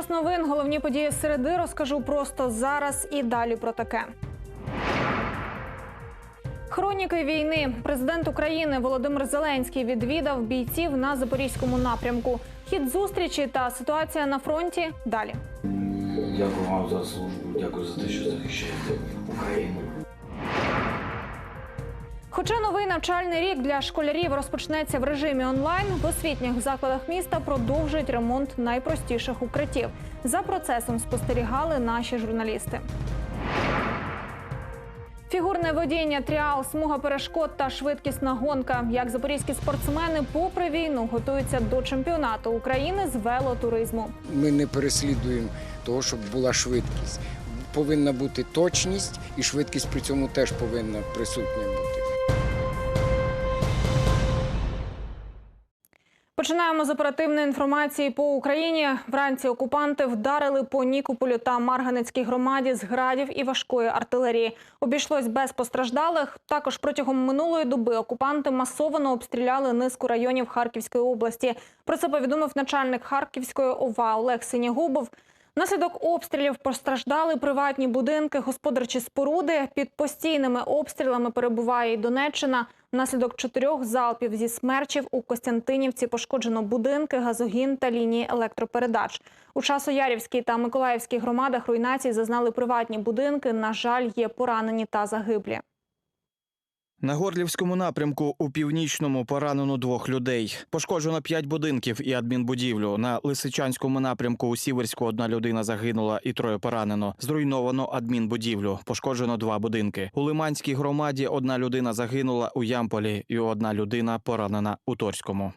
Час новин. Головні події середи розкажу просто зараз і далі про таке. Хроніки війни. Президент України Володимир Зеленський відвідав бійців на запорізькому напрямку. Хід зустрічі та ситуація на фронті далі. Дякую вам за службу, дякую за те, що захищаєте Україну. Хоча новий навчальний рік для школярів розпочнеться в режимі онлайн, в освітніх закладах міста продовжують ремонт найпростіших укриттів. За процесом спостерігали наші журналісти. Фігурне водіння, тріал, смуга перешкод та швидкісна гонка. Як запорізькі спортсмени, попри війну, готуються до чемпіонату України з велотуризму. Ми не переслідуємо того, щоб була швидкість. Повинна бути точність, і швидкість при цьому теж повинна присутня бути. Починаємо з оперативної інформації по Україні. Вранці окупанти вдарили по Нікополю та Марганецькій громаді з градів і важкої артилерії. Обійшлось без постраждалих. Також протягом минулої доби окупанти масово обстріляли низку районів Харківської області. Про це повідомив начальник Харківської ОВА Олег Синягубов. Внаслідок обстрілів постраждали приватні будинки, господарчі споруди. Під постійними обстрілами перебуває і Донеччина. Внаслідок чотирьох залпів зі смерчів у Костянтинівці пошкоджено будинки, газогін та лінії електропередач. У Часоярівській та Миколаївській громадах руйнацій зазнали приватні будинки. На жаль, є поранені та загиблі. На Горлівському напрямку у північному поранено двох людей. Пошкоджено п'ять будинків і адмінбудівлю. На Лисичанському напрямку у Сіверську одна людина загинула і троє поранено. Зруйновано адмінбудівлю. Пошкоджено два будинки. У Лиманській громаді одна людина загинула у Ямполі, і одна людина поранена у Торському.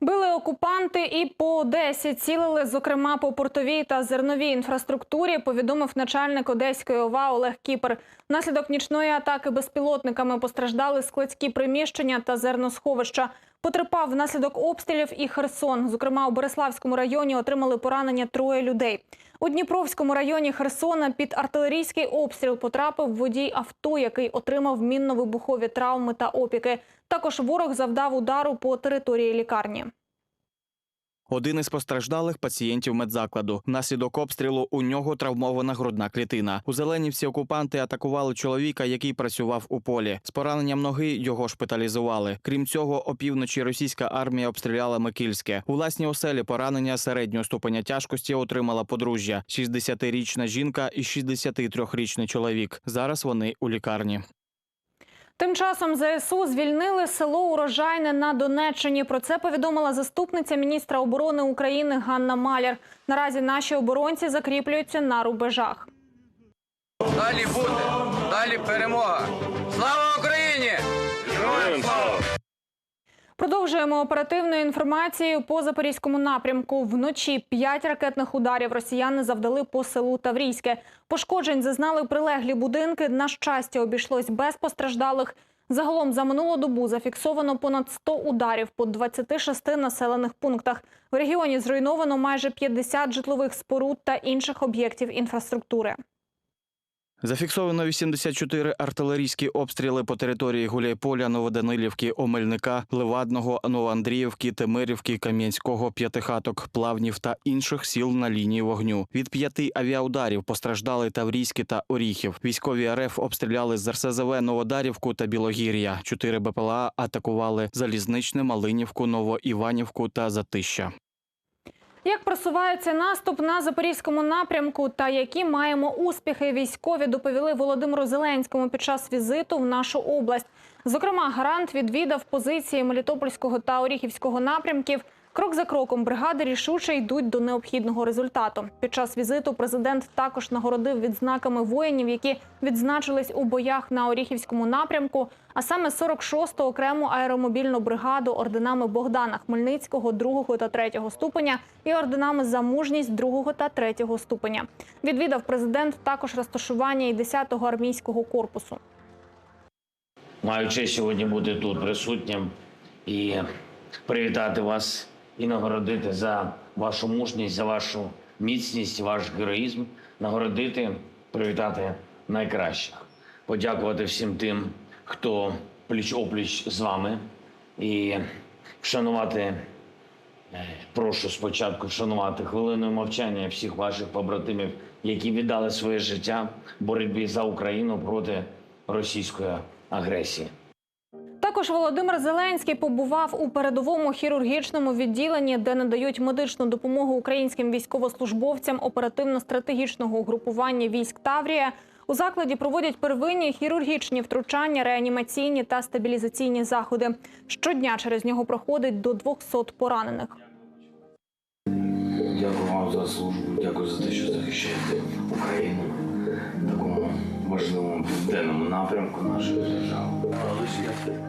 Били окупанти і по Одесі цілили, зокрема по портовій та зерновій інфраструктурі. Повідомив начальник Одеської ОВА Олег Кіпер. Внаслідок нічної атаки безпілотниками постраждали складські приміщення та зерносховища. Потерпав внаслідок обстрілів і Херсон. Зокрема, у Береславському районі отримали поранення троє людей. У Дніпровському районі Херсона під артилерійський обстріл потрапив водій авто, який отримав мінно-вибухові травми та опіки. Також ворог завдав удару по території лікарні. Один із постраждалих пацієнтів медзакладу. Внаслідок обстрілу у нього травмована грудна клітина. У Зеленівці окупанти атакували чоловіка, який працював у полі. З пораненням ноги його шпиталізували. Крім цього, опівночі російська армія обстріляла Микільське. У власній оселі поранення середнього ступеня тяжкості отримала подружжя: 60-річна жінка і 63-річний чоловік. Зараз вони у лікарні. Тим часом ЗСУ звільнили село Урожайне на Донеччині. Про це повідомила заступниця міністра оборони України Ганна Маляр. Наразі наші оборонці закріплюються на рубежах. Далі буде, далі перемога. Слава Україні! Героям слава! Продовжуємо оперативною інформацією по запорізькому напрямку. Вночі п'ять ракетних ударів росіяни завдали по селу Таврійське. Пошкоджень зазнали прилеглі будинки. На щастя, обійшлось без постраждалих. Загалом за минулу добу зафіксовано понад 100 ударів по 26 населених пунктах. В регіоні зруйновано майже 50 житлових споруд та інших об'єктів інфраструктури. Зафіксовано 84 артилерійські обстріли по території Гуляйполя, Новоданилівки, Омельника, Левадного, Новоандріївки, Темирівки, Кам'янського, П'ятихаток, Плавнів та інших сіл на лінії вогню. Від п'яти авіаударів постраждали Таврійський та Оріхів. Військові РФ обстріляли з РСЗВ Новодарівку та Білогір'я. Чотири БПЛА атакували Залізничне, Малинівку, Новоіванівку та Затища. Як просувається наступ на запорізькому напрямку та які маємо успіхи військові, доповіли Володимиру Зеленському під час візиту в нашу область. Зокрема, гарант відвідав позиції Мелітопольського та Оріхівського напрямків. Крок за кроком бригади рішуче йдуть до необхідного результату. Під час візиту президент також нагородив відзнаками воїнів, які відзначились у боях на Оріхівському напрямку, а саме 46-ту окрему аеромобільну бригаду орденами Богдана Хмельницького 2 та 3 ступеня і орденами за мужність 2 та 3 ступеня. Відвідав президент також розташування і 10-го армійського корпусу. Маю честь сьогодні бути тут присутнім і привітати вас і нагородити за вашу мужність, за вашу міцність, ваш героїзм, нагородити, привітати найкращих, подякувати всім тим, хто пліч опліч з вами, і вшанувати Е, Прошу спочатку вшанувати хвилиною мовчання всіх ваших побратимів, які віддали своє життя боротьбі за Україну проти російської агресії. Також Володимир Зеленський побував у передовому хірургічному відділенні, де надають медичну допомогу українським військовослужбовцям оперативно-стратегічного угрупування військ Таврія. У закладі проводять первинні хірургічні втручання, реанімаційні та стабілізаційні заходи. Щодня через нього проходить до 200 поранених. Дякую вам за службу, дякую за те, що захищаєте Україну в такому важливому південному напрямку нашої держави. Залишайте,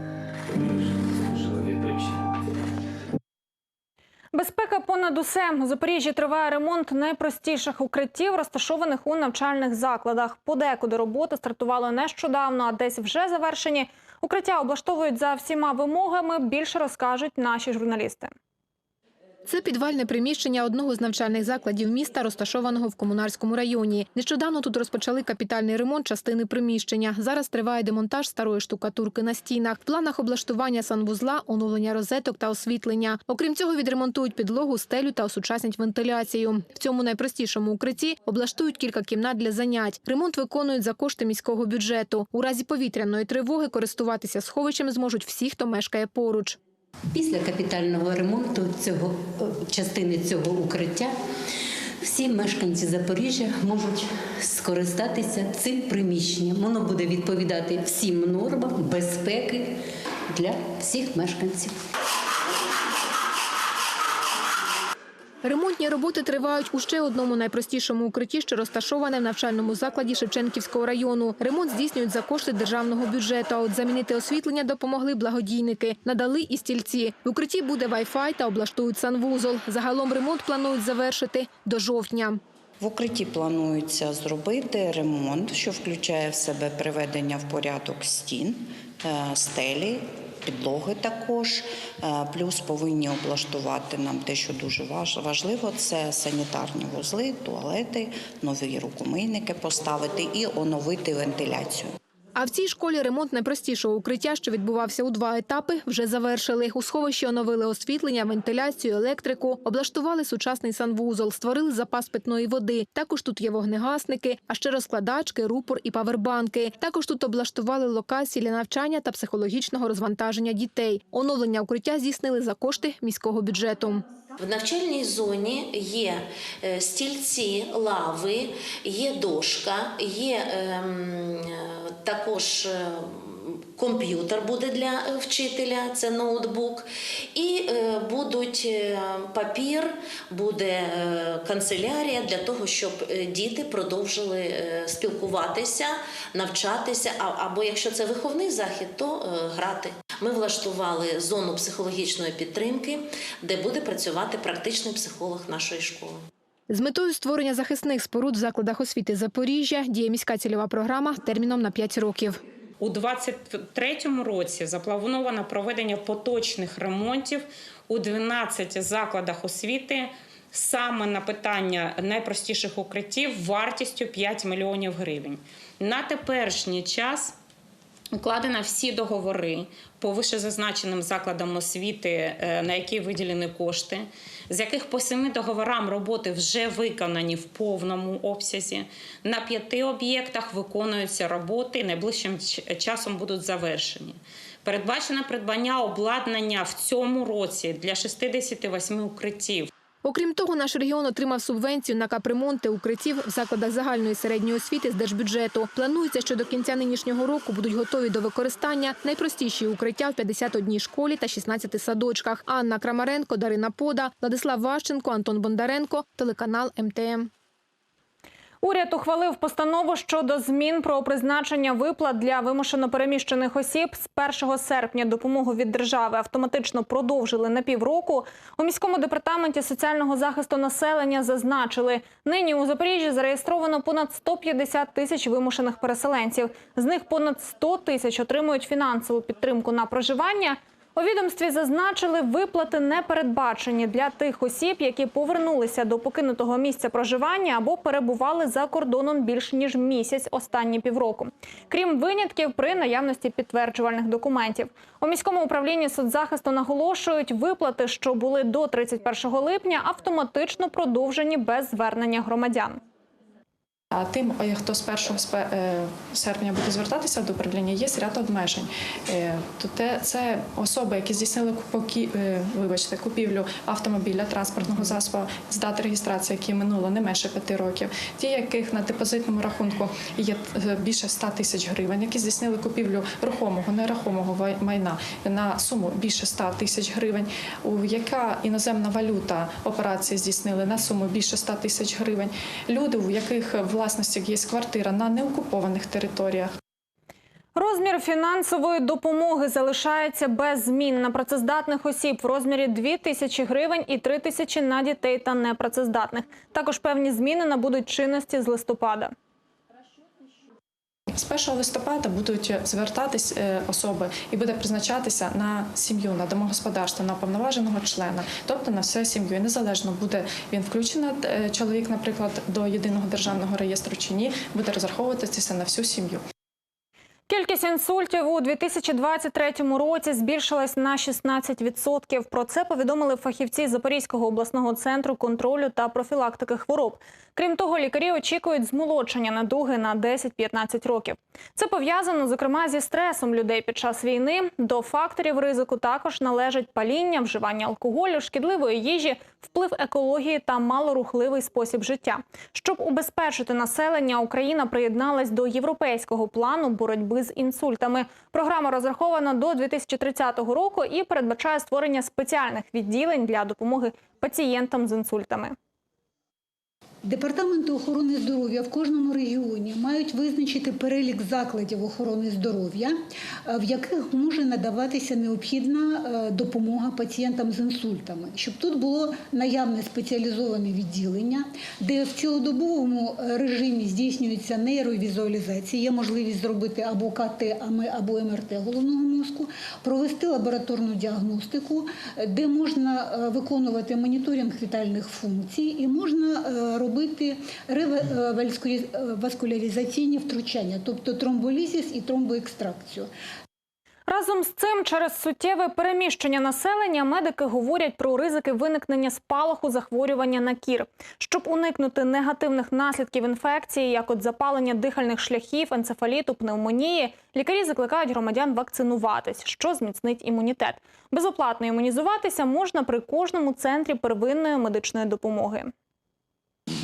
служили відпочинок. Безпека понад усе у Запоріжжі триває ремонт найпростіших укриттів, розташованих у навчальних закладах. Подекуди роботи стартували нещодавно, а десь вже завершені. Укриття облаштовують за всіма вимогами. Більше розкажуть наші журналісти. Це підвальне приміщення одного з навчальних закладів міста, розташованого в комунарському районі. Нещодавно тут розпочали капітальний ремонт частини приміщення. Зараз триває демонтаж старої штукатурки на стінах. В планах облаштування санвузла, оновлення розеток та освітлення. Окрім цього, відремонтують підлогу, стелю та осучаснять вентиляцію. В цьому найпростішому укритті облаштують кілька кімнат для занять. Ремонт виконують за кошти міського бюджету. У разі повітряної тривоги користуватися сховищем зможуть всі, хто мешкає поруч. Після капітального ремонту цього е, частини цього укриття всі мешканці Запоріжжя можуть скористатися цим приміщенням. Воно буде відповідати всім нормам безпеки для всіх мешканців. Ремонтні роботи тривають у ще одному найпростішому укритті, що розташоване в навчальному закладі Шевченківського району. Ремонт здійснюють за кошти державного бюджету. От замінити освітлення допомогли благодійники. Надали і стільці. В укритті буде вай-фай та облаштують санвузол. Загалом ремонт планують завершити до жовтня. В укритті планується зробити ремонт, що включає в себе приведення в порядок стін, е, стелі, підлоги також. Е, Плюс повинні облаштувати нам те, що дуже важ- важливо, це санітарні вузли, туалети, нові рукомийники поставити і оновити вентиляцію. А в цій школі ремонт найпростішого укриття, що відбувався у два етапи, вже завершили. У сховищі оновили освітлення, вентиляцію, електрику, облаштували сучасний санвузол, створили запас питної води. Також тут є вогнегасники, а ще розкладачки, рупор і павербанки. Також тут облаштували локації для навчання та психологічного розвантаження дітей. Оновлення укриття здійснили за кошти міського бюджету. В навчальній зоні є е, стільці, лави, є дошка, є ем, е, також е, комп'ютер буде для вчителя, це ноутбук, і будуть папір, буде канцелярія для того, щоб діти продовжили спілкуватися, навчатися, або якщо це виховний захід, то грати. Ми влаштували зону психологічної підтримки, де буде працювати практичний психолог нашої школи. З метою створення захисних споруд в закладах освіти Запоріжжя діє міська цільова програма терміном на 5 років. У 2023 році заплановано проведення поточних ремонтів у 12 закладах освіти саме на питання найпростіших укриттів вартістю 5 мільйонів гривень. На теперішній час укладено всі договори по вищезазначеним закладам освіти, е, на які виділені кошти, з яких по семи договорам роботи вже виконані в повному обсязі. На п'яти об'єктах виконуються роботи, і найближчим часом будуть завершені. Передбачено придбання обладнання в цьому році для 68 укриттів. Окрім того, наш регіон отримав субвенцію на капремонти укриттів в закладах загальної середньої освіти з держбюджету. Планується, що до кінця нинішнього року будуть готові до використання найпростіші укриття в 51 школі та 16 садочках. Анна Крамаренко, Дарина Пода, Владислав Ващенко, Антон Бондаренко, телеканал МТМ. Уряд ухвалив постанову щодо змін про призначення виплат для вимушено переміщених осіб. З 1 серпня допомогу від держави автоматично продовжили на півроку. У міському департаменті соціального захисту населення зазначили, нині у Запоріжжі зареєстровано понад 150 тисяч вимушених переселенців. З них понад 100 тисяч отримують фінансову підтримку на проживання. У відомстві зазначили, виплати не передбачені для тих осіб, які повернулися до покинутого місця проживання або перебували за кордоном більш ніж місяць останні півроку. Крім винятків при наявності підтверджувальних документів. У міському управлінні соцзахисту наголошують, виплати, що були до 31 липня, автоматично продовжені без звернення громадян. А тим, е, хто з 1 спе- е, серпня буде звертатися до управління, є ряд обмежень. Е, То це особи, які здійснили купокі- вибачте, купівлю автомобіля, транспортного засобу з дати реєстрації, які минуло не менше п'яти років. Ті, яких на депозитному рахунку є більше 100 тисяч гривень, які здійснили купівлю рухомого, нерухомого майна на суму більше 100 тисяч гривень, у яка іноземна валюта операції здійснили на суму більше 100 тисяч гривень. Люди, у яких в власності є квартира на неокупованих територіях. Розмір фінансової допомоги залишається без змін на працездатних осіб в розмірі 2 тисячі гривень і 3 тисячі на дітей та непрацездатних. Також певні зміни набудуть чинності з листопада. З 1 листопада будуть звертатись е, особи і буде призначатися на сім'ю, на домогосподарство, на повноваженого члена, тобто на всю сім'ю. І незалежно буде він включений е, чоловік, наприклад, до єдиного державного реєстру чи ні, буде розраховуватися на всю сім'ю. Кількість інсультів у 2023 році збільшилась на 16%. Про це повідомили фахівці Запорізького обласного центру контролю та профілактики хвороб. Крім того, лікарі очікують змолодшення надуги на 10-15 років. Це пов'язано зокрема зі стресом людей під час війни. До факторів ризику також належать паління, вживання алкоголю, шкідливої їжі, вплив екології та малорухливий спосіб життя. Щоб убезпечити населення, Україна приєдналась до європейського плану боротьби з інсультами. Програма розрахована до 2030 року і передбачає створення спеціальних відділень для допомоги пацієнтам з інсультами. Департаменти охорони здоров'я в кожному регіоні мають визначити перелік закладів охорони здоров'я, е, в яких може надаватися необхідна е, допомога пацієнтам з інсультами, щоб тут було наявне спеціалізоване відділення, де в цілодобовому е, режимі здійснюється нейровізуалізація, є можливість зробити або КТ, або МРТ головного мозку, провести лабораторну діагностику, де можна виконувати моніторинг вітальних функцій і можна е, робити реваскуляризаційні втручання, тобто тромболізіс і тромбоекстракцію. Разом з цим, через суттєве переміщення населення, медики говорять про ризики виникнення спалаху захворювання на кір. Щоб уникнути негативних наслідків інфекції, як от запалення дихальних шляхів, енцефаліту, пневмонії, лікарі закликають громадян вакцинуватись, що зміцнить імунітет. Безоплатно імунізуватися можна при кожному центрі первинної медичної допомоги.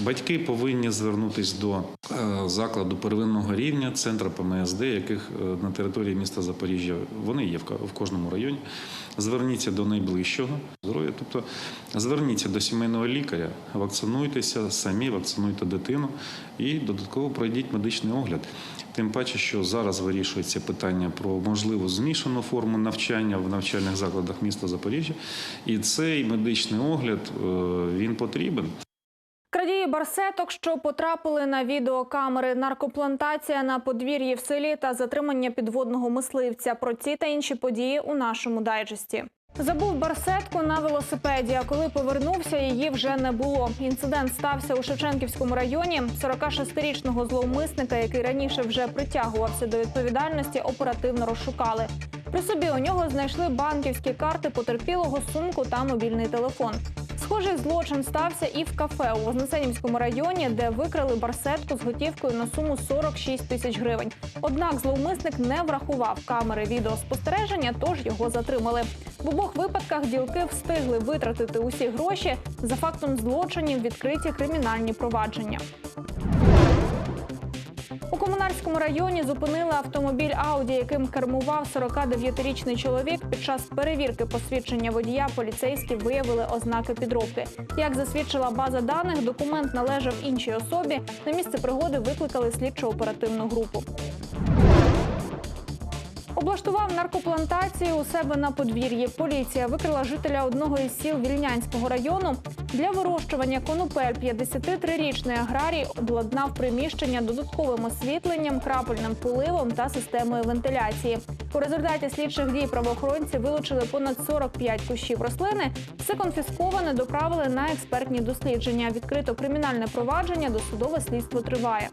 Батьки повинні звернутися до е, закладу первинного рівня, центру ПМСД, яких е, на території міста Запоріжжя вони є в кожному районі. Зверніться до найближчого здоров'я, тобто зверніться до сімейного лікаря, вакцинуйтеся самі, вакцинуйте дитину і додатково пройдіть медичний огляд. Тим паче, що зараз вирішується питання про можливу змішану форму навчання в навчальних закладах міста Запоріжжя, і цей медичний огляд е, він потрібен. Крадії барсеток, що потрапили на відеокамери, наркоплантація на подвір'ї в селі та затримання підводного мисливця. Про ці та інші події у нашому дайджесті. Забув барсетку на велосипеді. А коли повернувся, її вже не було. Інцидент стався у Шевченківському районі. 46-річного зловмисника, який раніше вже притягувався до відповідальності, оперативно розшукали. При собі у нього знайшли банківські карти потерпілого, сумку та мобільний телефон. Схожий злочин стався і в кафе у Вознесенівському районі, де викрали барсетку з готівкою на суму 46 тисяч гривень. Однак зловмисник не врахував камери відеоспостереження, тож його затримали. В обох випадках ділки встигли витратити усі гроші. За фактом злочинів відкриті кримінальні провадження. У Комунарському районі зупинили автомобіль Ауді, яким кермував 49-річний чоловік. Під час перевірки посвідчення водія поліцейські виявили ознаки підробки. Як засвідчила база даних, документ належав іншій особі. На місце пригоди викликали слідчо-оперативну групу. Облаштував наркоплантацію у себе на подвір'ї. Поліція викрила жителя одного із сіл Вільнянського району. Для вирощування конопель 53-річний аграрій обладнав приміщення додатковим освітленням, крапельним поливом та системою вентиляції. У результаті слідчих дій правоохоронці вилучили понад 45 кущів рослини. Все конфісковане доправили на експертні дослідження. Відкрито кримінальне провадження, досудове слідство триває.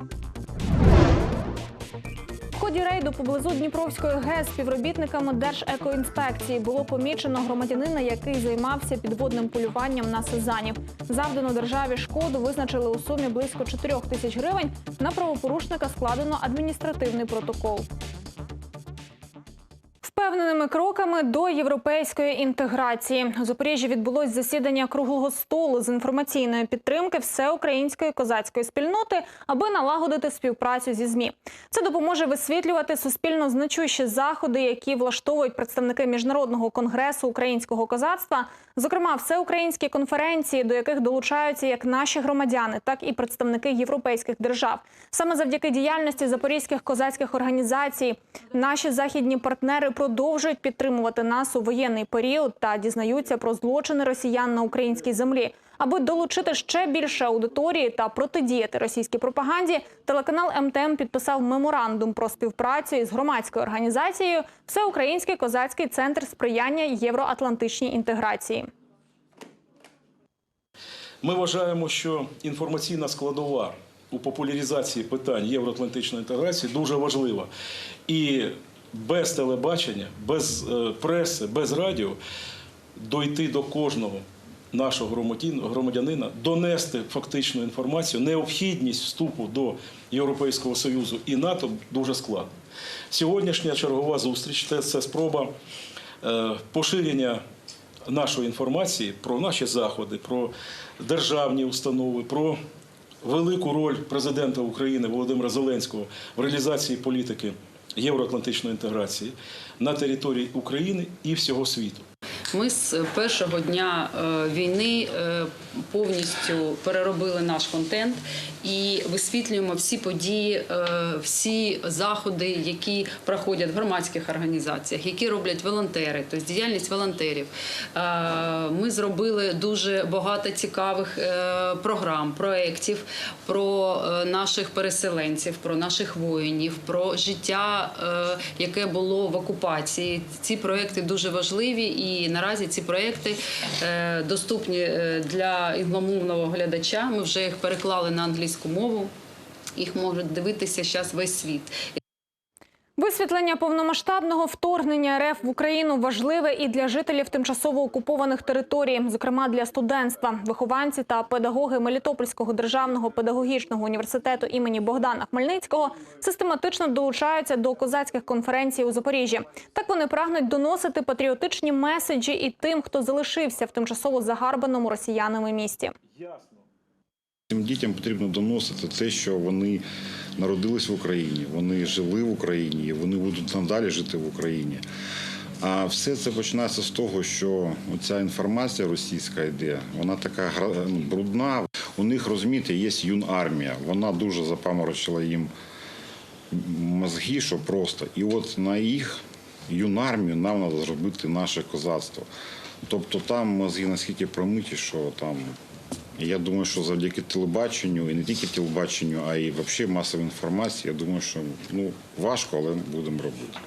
Ході рейду поблизу Дніпровської ГЕС співробітниками Держекоінспекції було помічено громадянина, який займався підводним полюванням на сезанів. Завдану державі шкоду визначили у сумі близько 4 тисяч гривень. На правопорушника складено адміністративний протокол. Впевненими кроками до європейської інтеграції у Запоріжжі відбулось засідання круглого столу з інформаційної підтримки всеукраїнської козацької спільноти, аби налагодити співпрацю зі змі. Це допоможе висвітлювати суспільно значущі заходи, які влаштовують представники міжнародного конгресу українського козацтва, зокрема всеукраїнські конференції, до яких долучаються як наші громадяни, так і представники європейських держав. Саме завдяки діяльності запорізьких козацьких організацій наші західні партнери продовжують підтримувати нас у воєнний період та дізнаються про злочини росіян на українській землі. Аби долучити ще більше аудиторії та протидіяти російській пропаганді, телеканал МТМ підписав меморандум про співпрацю із громадською організацією Всеукраїнський козацький центр сприяння євроатлантичній інтеграції. Ми вважаємо, що інформаційна складова у популяризації питань євроатлантичної інтеграції дуже важлива. І без телебачення, без е, преси, без радіо дойти до кожного нашого громадянина, донести фактичну інформацію, необхідність вступу до Європейського Союзу і НАТО дуже складно. Сьогоднішня чергова зустріч це, спроба е, поширення нашої інформації про наші заходи, про державні установи, про велику роль президента України Володимира Зеленського в реалізації політики євроатлантичної інтеграції на території України і всього світу. Ми з першого дня е, війни е, повністю переробили наш контент і висвітлюємо всі події, е, всі заходи, які проходять в громадських організаціях, які роблять волонтери, тобто діяльність волонтерів. Е, Ми зробили дуже багато цікавих е, програм, проєктів про наших переселенців, про наших воїнів, про життя, яке було в окупації. Ці проєкти дуже важливі, і наразі ці проєкти е, доступні для інгломовного глядача. Ми вже їх переклали на англійську мову. Їх можуть дивитися зараз весь світ. Висвітлення повномасштабного вторгнення РФ в Україну важливе і для жителів тимчасово окупованих територій, зокрема для студентства. Вихованці та педагоги Мелітопольського державного педагогічного університету імені Богдана Хмельницького систематично долучаються до козацьких конференцій у Запоріжжі. Так вони прагнуть доносити патріотичні меседжі і тим, хто залишився в тимчасово загарбаному росіянами місті. Цим дітям потрібно доносити те, що вони народились в Україні, вони жили в Україні, вони будуть надалі жити в Україні. А все це починається з того, що ця інформація російська йде, вона така ну, брудна. У них, розумієте, є юнармія. Вона дуже запаморочила їм мозги, що просто. І от на їх юнармію нам треба зробити наше козацтво. Тобто там мозги наскільки промиті, що там я думаю, що завдяки телебаченню, і не тільки телебаченню, а й взагалі масовій інформації, я думаю, що ну важко, але будемо робити.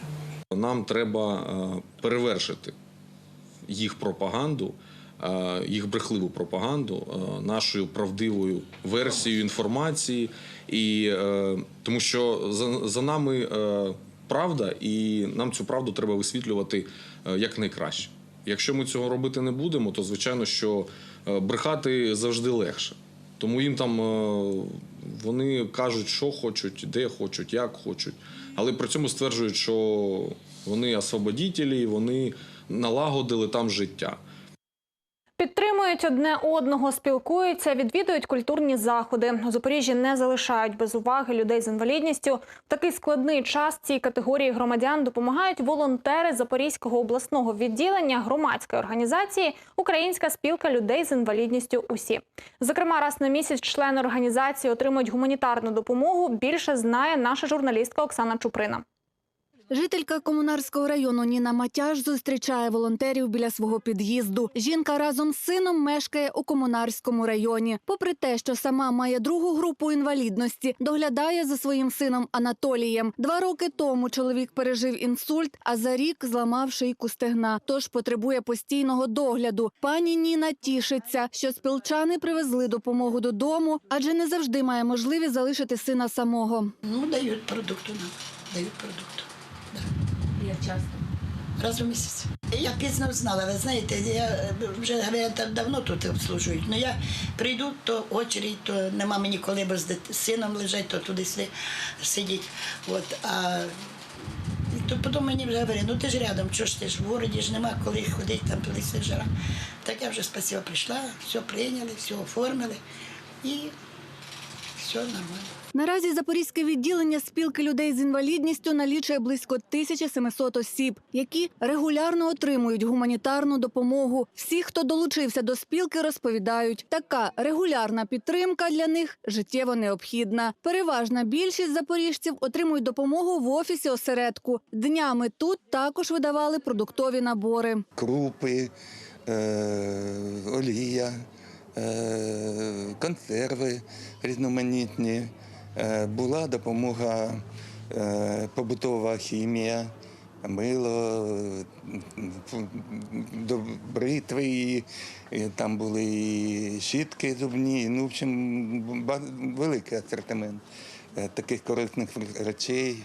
Нам треба е, перевершити їх пропаганду, е, їх брехливу пропаганду е, нашою правдивою версією інформації, і тому що за, за нами правда, і нам цю правду треба висвітлювати якнайкраще. Якщо ми цього робити не будемо, то звичайно, що брехати завжди легше. Тому їм там е, вони кажуть, що хочуть, де хочуть, як хочуть, але при цьому стверджують, що вони освободітелі, вони налагодили там життя. Підтримують одне одного, спілкуються, відвідують культурні заходи. У Запоріжжі не залишають без уваги людей з інвалідністю. В такий складний час цій категорії громадян допомагають волонтери Запорізького обласного відділення громадської організації Українська спілка людей з інвалідністю. Усі зокрема, раз на місяць члени організації отримують гуманітарну допомогу. Більше знає наша журналістка Оксана Чуприна. Жителька комунарського району Ніна Матяш зустрічає волонтерів біля свого під'їзду. Жінка разом з сином мешкає у комунарському районі. Попри те, що сама має другу групу інвалідності, доглядає за своїм сином Анатолієм. Два роки тому чоловік пережив інсульт, а за рік зламав шийку стегна. Тож потребує постійного догляду. Пані Ніна тішиться, що спілчани привезли допомогу додому, адже не завжди має можливість залишити сина самого. Ну, дають продукту нам. Дають продукту. Як часто? Раз у місяць. Я пізно знала, ви знаєте, я е, вже говорять, давно тут обслужують. Ну я прийду, то очередь, то нема мені коли бо з сином лежать, то туди сидіть. От, а і то потім мені вже говорять, ну ти ж рядом, чого ж ти ж в городі ж нема коли ходити, там туди жара. Так я вже спасибо прийшла, все прийняли, все оформили і все нормально. Наразі Запорізьке відділення спілки людей з інвалідністю налічує близько 1700 осіб, які регулярно отримують гуманітарну допомогу. Всі, хто долучився до спілки, розповідають, така регулярна підтримка для них життєво необхідна. Переважна більшість запоріжців отримують допомогу в офісі осередку. Днями тут також видавали продуктові набори. крупи, е, олія, е, консерви різноманітні. Е, була допомога е, побутова хімія, мило, бритви, там були і щітки зубні. Ну, в общем, великий асортимент е, таких корисних речей.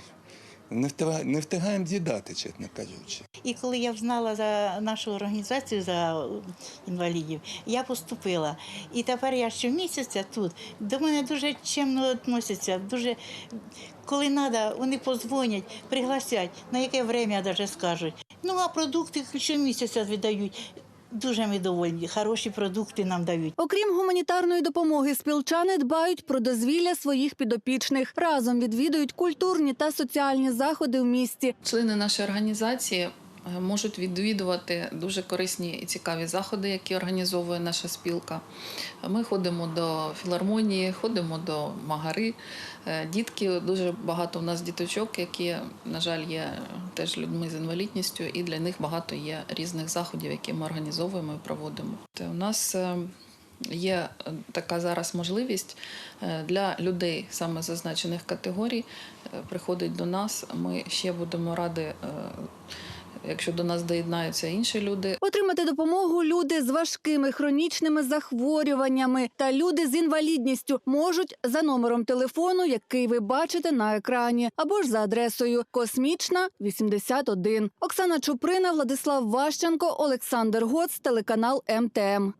Не встига- не встигаємо з'їдати, чесно кажучи. І коли я знала за нашу організацію за інвалідів, я поступила. І тепер я щомісяця тут. До мене дуже чемно відносяться. Дуже коли треба, вони позвонять, пригласять, на яке время навіть скажуть. Ну а продукти щомісяця віддають. Дуже ми довольні, хороші продукти нам дають. Окрім гуманітарної допомоги, спілчани дбають про дозвілля своїх підопічних. Разом відвідують культурні та соціальні заходи в місті. Члени нашої організації можуть відвідувати дуже корисні і цікаві заходи, які організовує наша спілка. Ми ходимо до філармонії, ходимо до магари. Е, Дітки дуже багато у нас діточок, які, на жаль, є теж людьми з інвалідністю, і для них багато є різних заходів, які ми організовуємо і проводимо. Те У нас е, Є е, така зараз можливість е, для людей саме зазначених категорій е, приходить до нас. Ми ще будемо раді, е, якщо до нас доєднаються інші люди. Отримати допомогу люди з важкими хронічними захворюваннями та люди з інвалідністю можуть за номером телефону, який ви бачите на екрані, або ж за адресою Космічна 81. Оксана Чуприна, Владислав Ващенко, Олександр Гоц, телеканал МТМ.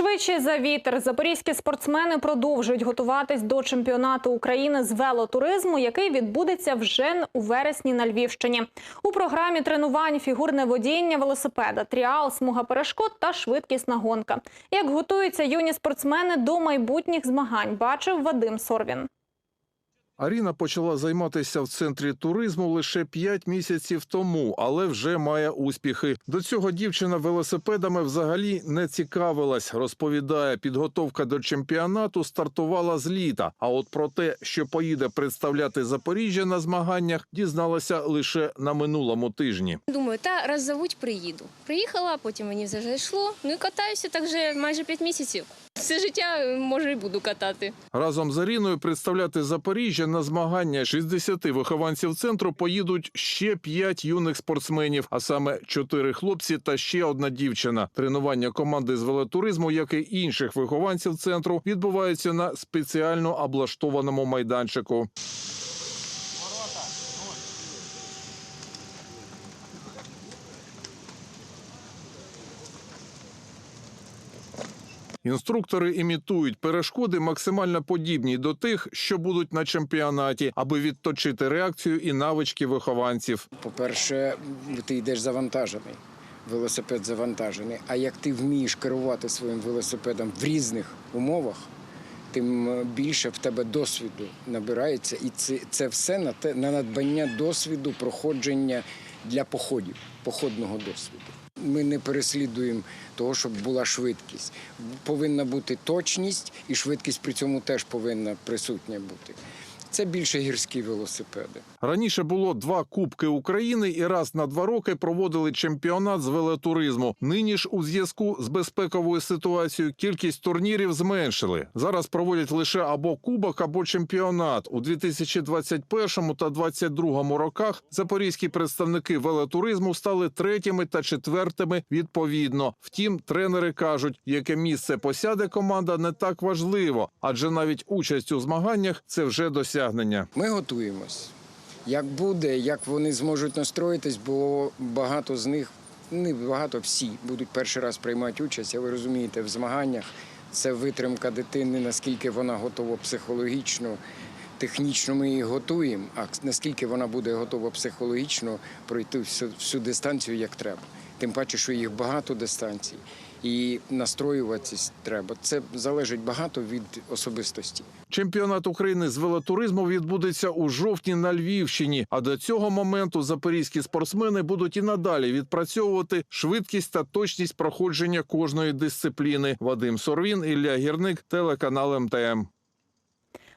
Швидше за вітер запорізькі спортсмени продовжують готуватись до чемпіонату України з велотуризму, який відбудеться вже у вересні на Львівщині. У програмі тренувань фігурне водіння велосипеда, тріал, смуга перешкод та швидкісна гонка. Як готуються юні спортсмени до майбутніх змагань, бачив Вадим Сорвін. Аріна почала займатися в центрі туризму лише 5 місяців тому, але вже має успіхи. До цього дівчина велосипедами взагалі не цікавилась. Розповідає, підготовка до чемпіонату стартувала з літа. А от про те, що поїде представляти Запоріжжя на змаганнях, дізналася лише на минулому тижні. Думаю, та раз зовуть, приїду. Приїхала, потім мені все зайшло. Ну і катаюся так вже майже 5 місяців. Все життя е, може і буду катати. Разом з Аріною представляти Запоріжжя на змагання 60 вихованців центру поїдуть ще 5 юних спортсменів, а саме 4 хлопці та ще одна дівчина. Тренування команди з велотуризму, як і інших вихованців центру, відбуваються на спеціально облаштованому майданчику. Інструктори імітують перешкоди максимально подібні до тих, що будуть на чемпіонаті, аби відточити реакцію і навички вихованців. По-перше, ти йдеш завантажений. Велосипед завантажений. А як ти вмієш керувати своїм велосипедом в різних умовах, тим більше в тебе досвіду набирається. І це, це все на те на надбання досвіду проходження для походів, походного досвіду. Ми не переслідуємо того, щоб була швидкість. Повинна бути точність, і швидкість при цьому теж повинна присутня бути. Це більше гірські велосипеди. Раніше було два кубки України і раз на два роки проводили чемпіонат з велотуризму. Нині ж у зв'язку з безпековою ситуацією кількість турнірів зменшили. Зараз проводять лише або кубок, або чемпіонат. У 2021 та 2022 роках запорізькі представники велотуризму стали третіми та четвертими відповідно. Втім, тренери кажуть, яке місце посяде команда не так важливо, адже навіть участь у змаганнях це вже досягнення. Ми готуємось. Як буде, як вони зможуть настроїтись, бо багато з них, не багато, всі будуть перший раз приймати участь. Ви розумієте, в змаганнях це витримка дитини, наскільки вона готова психологічно, технічно ми її готуємо, а наскільки вона буде готова психологічно пройти всю, всю дистанцію як треба. Тим паче, що їх багато дистанцій. І настроюватись треба. Це залежить багато від особистості. Чемпіонат України з велотуризму відбудеться у жовтні на Львівщині. А до цього моменту запорізькі спортсмени будуть і надалі відпрацьовувати швидкість та точність проходження кожної дисципліни. Вадим Сорвін, Ілля Гірник, телеканал МТМ.